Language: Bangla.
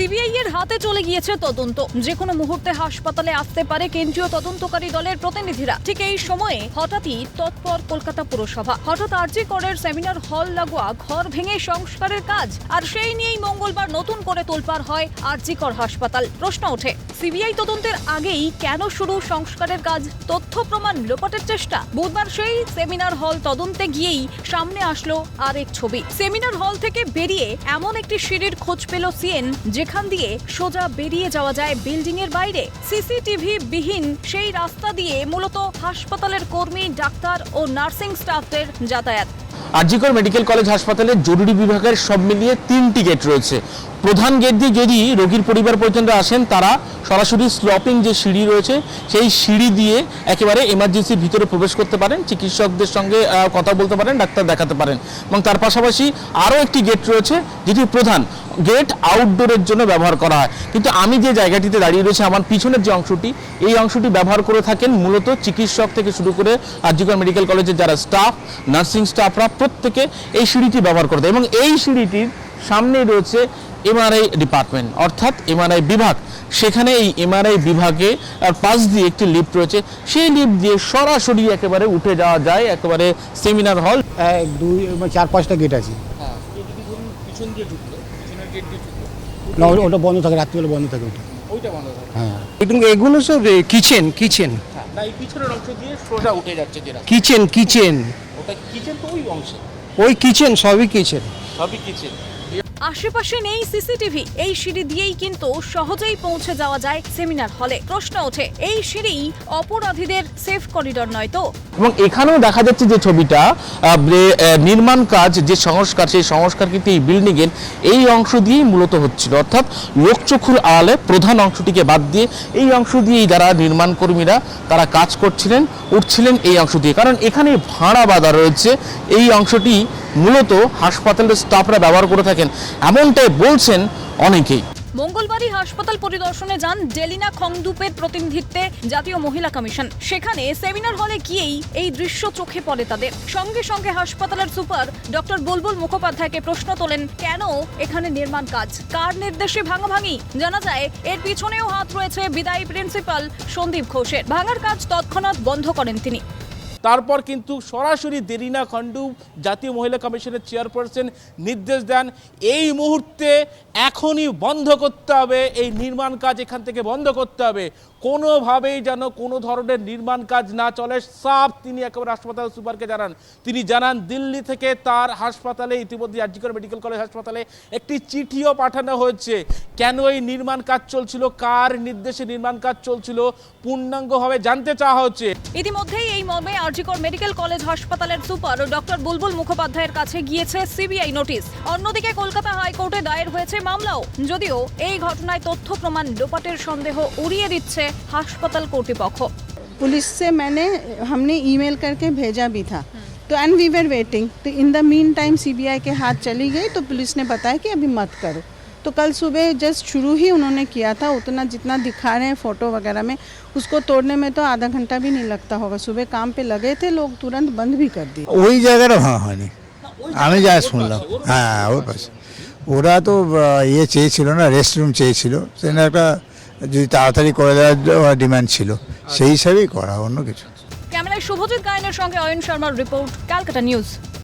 হাতে চলে গিয়েছে তদন্ত। যে কোনো মুহূর্তে হাসপাতালে আসতে পারে কেন্দ্রীয় তদন্তকারী দলের প্রতিনিধিরা। ঠিক এই সময়ে হঠাৎই তৎপর কলকাতা পুরসভা। হঠাৎ আরজি করের সেমিনার হল লাগোয়া, ঘর ভেঙে সংস্কারের কাজ, আর সেই নিয়েই মঙ্গলবার নতুন করে তোলপাড় হয় আরজি কর হাসপাতাল। প্রশ্ন ওঠে, সিবিআই তদন্তের আগেই কেন শুরু সংস্কারের কাজ? তথ্য প্রমাণ লোপাটের চেষ্টা। বুধবার সেই সেমিনার হল তদন্তে গিয়েই সামনে আসলো আরেক ছবি। সেমিনার হল থেকে বেরিয়ে এমন একটি সিঁড়ির খোঁজ পেল সিএন, যেখান দিয়ে সোজা বেরিয়ে যাওয়া যায় বিল্ডিং এর বাইরে। সিসিটিভি বিহীন সেই রাস্তা দিয়ে মূলত হাসপাতালের কর্মী, ডাক্তার ও নার্সিং স্টাফদের যাতায়াত। আরজিকর মেডিকেল কলেজ হাসপাতালের জরুরি বিভাগের সব মিলিয়ে তিনটি গেট রয়েছে। প্রধান গেট দিয়ে যদি রোগীর পরিবার পর্যন্ত আসেন, তারা সরাসরি স্লপিং যে সিঁড়ি রয়েছে, সেই সিঁড়ি দিয়ে একেবারে এমার্জেন্সির ভিতরে প্রবেশ করতে পারেন, চিকিৎসকদের সঙ্গে কথা বলতে পারেন, ডাক্তার দেখাতে পারেন। এবং তার পাশাপাশি আরও একটি গেট রয়েছে, যেটি প্রধান গেট আউটডোরের জন্য ব্যবহার করা হয়। কিন্তু আমি যে জায়গাটিতে দাঁড়িয়ে রয়েছে আমার পিছনের যে অংশটি এই অংশটি ব্যবহার করে থাকেন মূলত চিকিৎসক থেকে শুরু করে আরজিকর মেডিকেল কলেজের যারা স্টাফ নার্সিং স্টাফরা প্রত্যেকে এই সিঁড়িটি ব্যবহার করে দেয় এবং এই সিঁড়িটির সামনেই রয়েছে এমআরআই ডিপার্টমেন্ট অর্থাৎ এমআরআই বিভাগ। সেখানে এই এমআরআই বিভাগে পাশ দিয়ে একটি লিফট রয়েছে। সেই লিফট দিয়ে সরাসরি একেবারে উঠে যাওয়া যায় একেবারে সেমিনার হল এক দুই মানে চার পাঁচটা গেট আছে। না ওটা বন্ধ থাকে রাত্রিবেলা বন্ধ থাকে ওটা। হ্যাঁ। এগুলো সব কিচেন কিচেন। না এই পিছনের অংশ দিয়ে সোজা উঠে যাচ্ছে যেটা কিচেন কিচেন। ওটা কিচেন তো ওই অংশে। ওই কিচেন সবই কিচেন। সবই কিচেন। আশেপাশে নেই সিসিটিভি। এই সিঁড়ি দিয়েই কিন্তু সহজেই পৌঁছে যাওয়া যায় সেমিনার হলে। প্রশ্ন ওঠে, এই সিঁড়ি অপরাধীদের সেফ করিডর নয় তো? এবং এখানেও দেখা যাচ্ছে যে ছবিটা নির্মাণ কাজ, যে সংস্কার, সেই সংস্কার কিন্তু এই বিল্ডিং এর এই অংশ দিয়েই মূলত হচ্ছিল। অর্থাৎ লোকচক্ষুর আড়ালে প্রধান অংশটিকে বাদ দিয়ে এই অংশ দিয়েই যারা নির্মাণ কর্মীরা, তারা কাজ করছিলেন, উঠছিলেন এই অংশ দিয়ে। কারণ এখানে ভাড়া বাঁধা রয়েছে। এই অংশটি মূলত হাসপাতালের স্টাফরা ব্যবহার করে থাকেন, এমনটাই বলছেন অনেকেই। মঙ্গলবারই হাসপাতাল পরিদর্শনে যান ডেলিনা খংদুপের প্রতিনিধিত্বে জাতীয় মহিলা কমিশন। সেখানে সেমিনার হলে গিয়েই এই দৃশ্য চোখে পড়ে তাদের। সঙ্গে সঙ্গে হাসপাতালের সুপার ডক্টর বুলবুল মুখোপাধ্যায়কে প্রশ্ন তোলেন, কেন এখানে নির্মাণ কাজ? কার নির্দেশে ভাঙাভাঙি? জানা যায়, এর পিছনেও হাত রয়েছে বিদায়ী প্রিন্সিপাল সন্দীপ ঘোষের। ভাঙার কাজ তৎক্ষণাৎ বন্ধ করেন তিনি। তারপর কিন্তু সরাসরি দেরিনা খন্ডু জাতীয় মহিলা কমিশনের চেয়ারপারসন নির্দেশ দেন, এই মুহূর্তে এখনই বন্ধ করতে হবে, এই নির্মাণ কাজ এখান থেকে বন্ধ করতে হবে। কোনোভাবেই যেন কোনো ধরনের নির্মাণ কাজ না চলে সাফ তিনি একেবারে হাসপাতাল সুপারকে জানান। তিনি জানান, দিল্লি থেকে তার হাসপাতালে, ইতিমধ্যে আরজিকর মেডিকেল কলেজ হাসপাতালে একটি চিঠিও পাঠানো হয়েছে। কেন এই নির্মাণ কাজ চলছিল? কার নির্দেশে নির্মাণ কাজ চলছিল? পূর্ণাঙ্গভাবে জানতে চাওয়া হচ্ছে। ইতিমধ্যেই এই মর্মে আরজিকর মেডিকেল কলেজ হাসপাতালের সুপার ডক্টর বুলবুল মুখোপাধ্যায়ের কাছে গিয়েছে সিবিআই নোটিশ। অন্যদিকে কলকাতা হাইকোর্টে দায়ের হয়েছে মামলাও। যদিও এই ঘটনায় তথ্য প্রমাণ লোপাটের সন্দেহ উড়িয়ে দিচ্ছে হাসপাতাল কর্তৃপক্ষ। পুলিশে से मैंने ইমেল করকে ভেজা भेजा भी था तो एंड वी वेर वेटिंग तो in the mean time CBI के हाथ चली गई तो पुलिस ने बताया कि अभी मत तो कल सुबह जस्ट शुरू ही उन्होंने किया था उतना जितना दिखा रहे हैं फ़ोटो वगैरह में उसको तोड़ने में तो आधा घंटा भी नहीं लगता होगा सुबह काम पे लगे थे लोग तुरंत बंद भी कर दिए ওই জায়গাটা ভাঙা হয়নি আমি যা শুনলাম হ্যাঁ ওর পাশে ওরা তো আহ, ইয়ে চেয়েছিল না রেস্টরুম চেয়েছিল সেখানে একটা যদি তাড়াতাড়ি করে দেওয়ার ডিমান্ড ছিল সেই হিসাবেই করা অন্য কিছু ক্যামেরায় শুভজিৎ গায়নের সঙ্গে অয়ন শর্মার রিপোর্ট ক্যালকাটা নিউজ